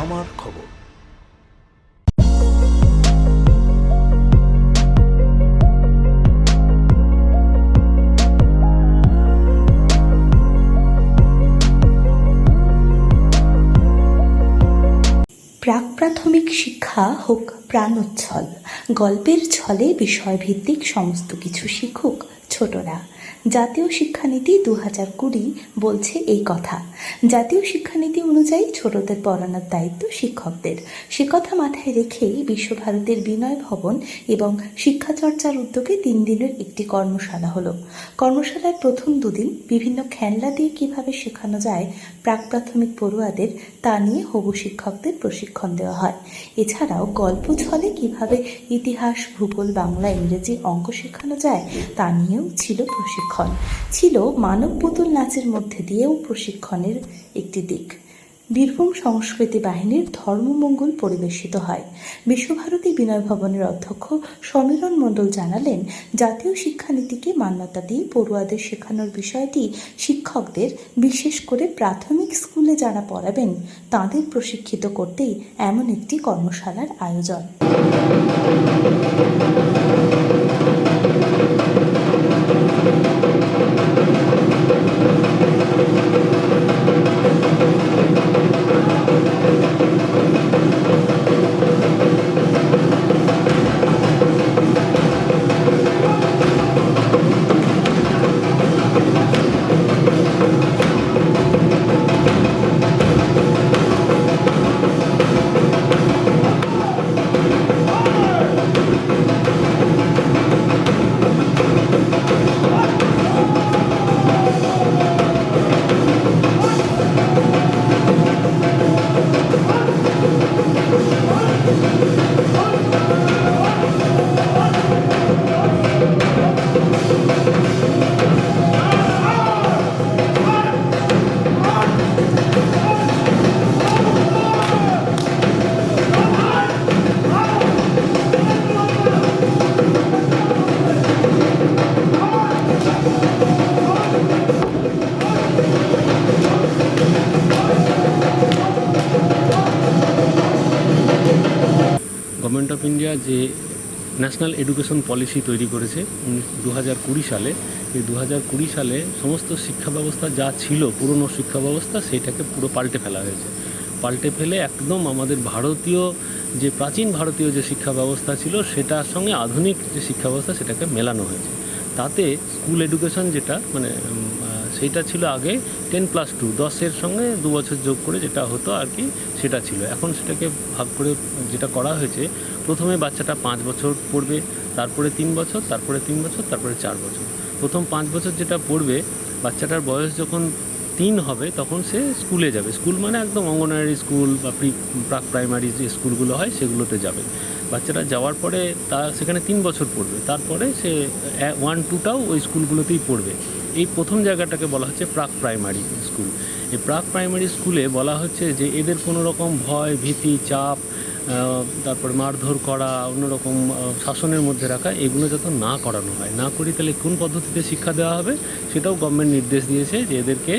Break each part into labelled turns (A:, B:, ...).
A: আমার খবর।
B: প্রাক প্রাথমিক শিক্ষা হোক প্রাণোচ্ছল গল্পের ছলে বিষয়ভিত্তিক সমস্ত কিছু শিখুক ছোটরা। জাতীয় শিক্ষানীতি দু হাজার কুড়ি বলছে এই কথা। জাতীয় শিক্ষানীতি অনুযায়ী ছোটদের পড়ানোর দায়িত্ব শিক্ষকদের। সে কথা মাথায় রেখেই বিশ্বভারতীর বিনয় ভবন এবং শিক্ষাচর্চার উদ্যোগে তিন দিনের একটি কর্মশালা হলো। কর্মশালার প্রথম দুদিন বিভিন্ন খেলনা দিয়ে কীভাবে শেখানো যায় প্রাক প্রাথমিক পড়ুয়াদের তা নিয়ে হবু শিক্ষকদের প্রশিক্ষণ দেওয়া হয়। এছাড়াও গল্প ছলে কীভাবে ইতিহাস, ভূগোল, বাংলা, ইংরেজি অঙ্ক শেখানো যায় তা নিয়েও ছিল প্রশিক্ষণ। ছিল মানব পুতুল নাচের মধ্যে দিয়েও প্রশিক্ষণের একটি দিক। বীরভূম সংস্কৃতি বাহিনীর ধর্মমঙ্গল পরিবেশিত হয়। বিশ্বভারতী বিনয় ভবনের অধ্যক্ষ সমীরণ মণ্ডল জানালেন, জাতীয় শিক্ষানীতিকে মান্যতা দিয়ে পড়ুয়াদের শেখানোর বিষয়টি শিক্ষকদের বিশেষ করে প্রাথমিক স্কুলে যারা পড়াবেন, তাদের প্রশিক্ষিত করতেই এমন একটি কর্মশালার আয়োজন।
C: ইন্ডিয়া যে ন্যাশনাল এডুকেশন পলিসি তৈরি করেছে দু হাজার কুড়ি সালে, এই দু হাজার কুড়ি সালে সমস্ত শিক্ষা ব্যবস্থা যা ছিল, পুরনো শিক্ষা ব্যবস্থা, সেইটাকে পুরো পাল্টে ফেলা হয়েছে। পাল্টে ফেলে একদম আমাদের ভারতীয়, যে প্রাচীন ভারতীয় যে শিক্ষা ব্যবস্থা ছিল, সেটার সঙ্গে আধুনিক যে শিক্ষা ব্যবস্থা, সেটাকে মেলানো হয়েছে। তাতে স্কুল এডুকেশন যেটা মানে সেইটা ছিল আগে টেন প্লাস টু দশের সঙ্গে দু বছর যোগ করে যেটা হতো আর কি, সেটা ছিল। এখন সেটাকে ভাগ করে যেটা করা হয়েছে, প্রথমে বাচ্চাটা পাঁচ বছর পড়বে, তারপরে তিন বছর, তারপরে তিন বছর, তারপরে চার বছর। প্রথম পাঁচ বছর যেটা পড়বে, বাচ্চাটার বয়স যখন তিন হবে, তখন সে স্কুলে যাবে। স্কুল মানে একদম অঙ্গনওয়াড়ি স্কুল বা প্রি, প্রাক প্রাইমারি যে স্কুলগুলো হয়, সেগুলোতে যাবে। বাচ্চাটা যাওয়ার পরে তা, সেখানে তিন বছর পড়বে। তারপরে সে ওয়ান টুটাও ওই স্কুলগুলোতেই পড়বে। এই প্রথম জায়গাটাকে বলা হচ্ছে প্রাক প্রাইমারি স্কুল। এই প্রাক প্রাইমারি স্কুলে বলা হচ্ছে যে এদের কোনো রকম ভয়, ভীতি, চাপ তারপরে মারধর করা অন্যরকম শাসনের মধ্যে রাখা, এগুলো যাতে না করানো হয়। না করি তাহলে কোন পদ্ধতিতে শিক্ষা দেওয়া হবে? সেটাও গভর্নমেন্ট নির্দেশ দিয়েছে যে এদেরকে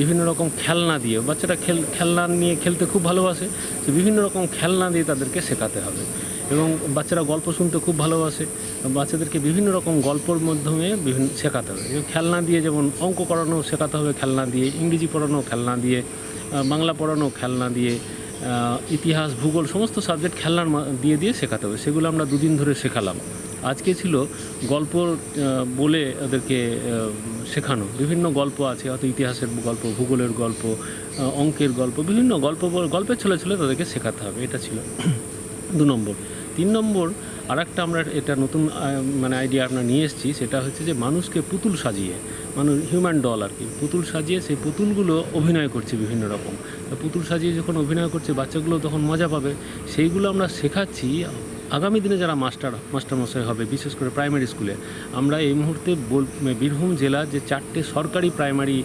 C: বিভিন্ন রকম খেলনা দিয়ে, বাচ্চারা খেল, খেলনা নিয়ে খেলতে খুব ভালোবাসে, তো বিভিন্ন রকম খেলনা দিয়ে তাদেরকে শেখাতে হবে। এবং বাচ্চারা গল্প শুনতে খুব ভালোবাসে। বাচ্চাদেরকে বিভিন্ন রকম গল্পর মাধ্যমে বিভিন্ন শেখাতে হবে। খেলনা দিয়ে যেমন অঙ্ক করানো শেখাতে হবে খেলনা দিয়ে, ইংরেজি পড়ানো খেলনা দিয়ে বাংলা পড়ানো খেলনা দিয়ে ইতিহাস, ভূগোল সমস্ত সাবজেক্ট খেলনার দিয়ে দিয়ে শেখাতে হবে। সেগুলো আমরা দুদিন ধরে শেখালাম। আজকে ছিল গল্প বলে ওদেরকে শেখানো। বিভিন্ন গল্প আছে, হয়তো ইতিহাসের গল্প, ভূগোলের গল্প অঙ্কের গল্প, বিভিন্ন গল্প, গল্পের ছলে ছলে তাদেরকে শেখাতে হবে। এটা ছিল। দু নম্বর। তিন নম্বর আর একটা আমরা এটা নতুন মানে আইডিয়া আমরা নিয়ে এসেছি, সেটা হচ্ছে যে মানুষকে পুতুল সাজিয়ে, মানুষ হিউম্যান ডল আর কি, পুতুল সাজিয়ে সেই পুতুলগুলো অভিনয় করছে বিভিন্ন রকম। পুতুল সাজিয়ে যখন অভিনয় করছে, বাচ্চাগুলো তখন মজা পাবে। সেইগুলো আমরা শেখাচ্ছি আগামী দিনে যারা মাস্টার, মাস্টারমশাই হবে, বিশেষ করে প্রাইমারি স্কুলে, আমরা এই মুহূর্তে বীরভূম জেলার যে চারটে সরকারি প্রাইমারি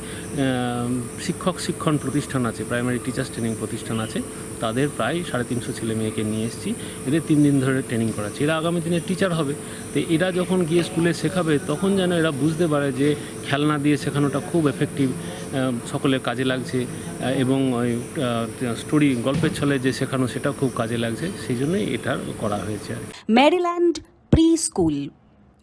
C: শিক্ষক শিক্ষণ প্রতিষ্ঠান আছে, প্রাইমারি টিচার্স ট্রেনিং প্রতিষ্ঠান আছে, তাদের প্রায় সাড়ে তিনশো ছেলে মেয়েকে নিয়ে এসেছি। এদের তিন দিন ধরে ট্রেনিং করাচ্ছি। এরা আগামী দিনে টিচার হবে। তো এরা যখন গিয়ে স্কুলে শেখাবে, তখন যেন এরা বুঝতে পারে যে খেলনা দিয়ে শেখানোটা খুব এফেক্টিভ সকলের কাজে লাগছে এবং স্টোরি গল্পের ছলে যে শেখানো সেটাও খুব কাজে লাগছে, সেই জন্যই এটা করা হয়েছে
A: ম্যারিল্যান্ড প্রি স্কুল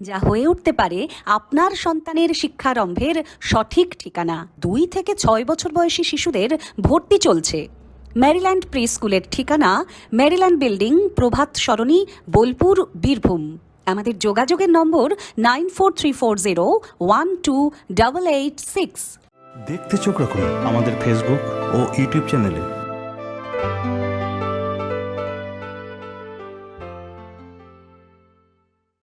A: যা হয়ে উঠতে পারে আপনার সন্তানের শিক্ষারম্ভের সঠিক ঠিকানা। দুই থেকে ছয় বছর বয়সী শিশুদের ভর্তি চলছে। ম্যারিল্যান্ড প্রি স্কুলের ঠিকানা ম্যারিল্যান্ড বিল্ডিং প্রভাত সরণি, বোলপুর, বীরভূম। আমাদের যোগাযোগের number nine four three four zero one two double eight six.
D: দেখতে চোখ রাখুন আমাদের ফেসবুক ও ইউটিউব চ্যানেলে।